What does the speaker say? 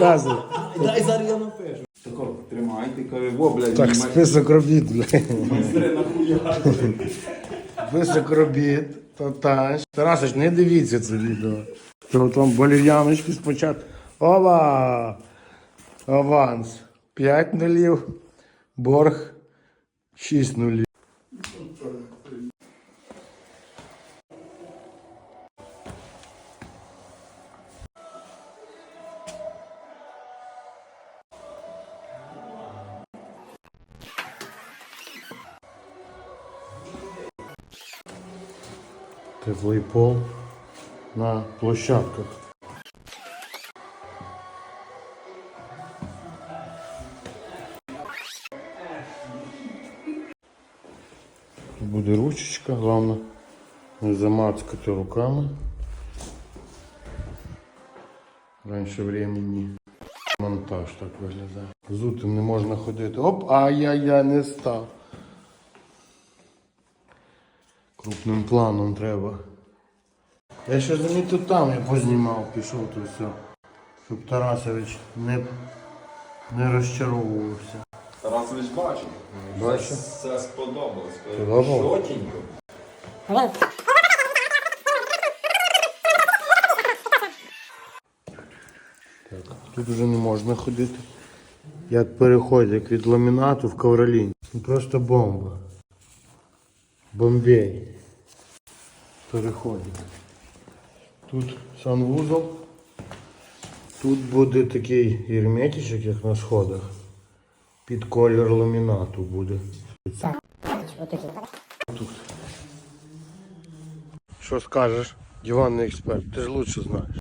показуй. Дай зараз я напишу. Тако, тримай, ти каже, во, блядь, Так, знімай. список робіт, блядь. Майстри нахуя. Список робіт. То та. Тарасич, не дивіться це відео. То там болів'яночки спочатку. Ова! Аванс. 5 нулів. Борг 6 нулів. Теплий пол на площадках. Тут буде ручечка, головне не замацкати руками. Раніше времени монтаж так виглядає. Зутим не можна ходити. Оп, ай-яй-яй, не став. Крупним планом треба. Я ще замітив там, я познімав, пішов то все. Щоб Тарасович не, не розчаровувався. Тарасович бачив. Бачив? Це сподобалось. Сподобалось? Чотенько. Так, тут вже не можна ходити. Як переходить, як від ламінату в ковролін. Ну, Просто бомба. Бомбей. Переходить. Тут санвузол. Тут буде такий герметичок, як на сходах. Під колір ламінату буде. Тут. Що скажеш, диванний експерт, ти ж лучше знаєш.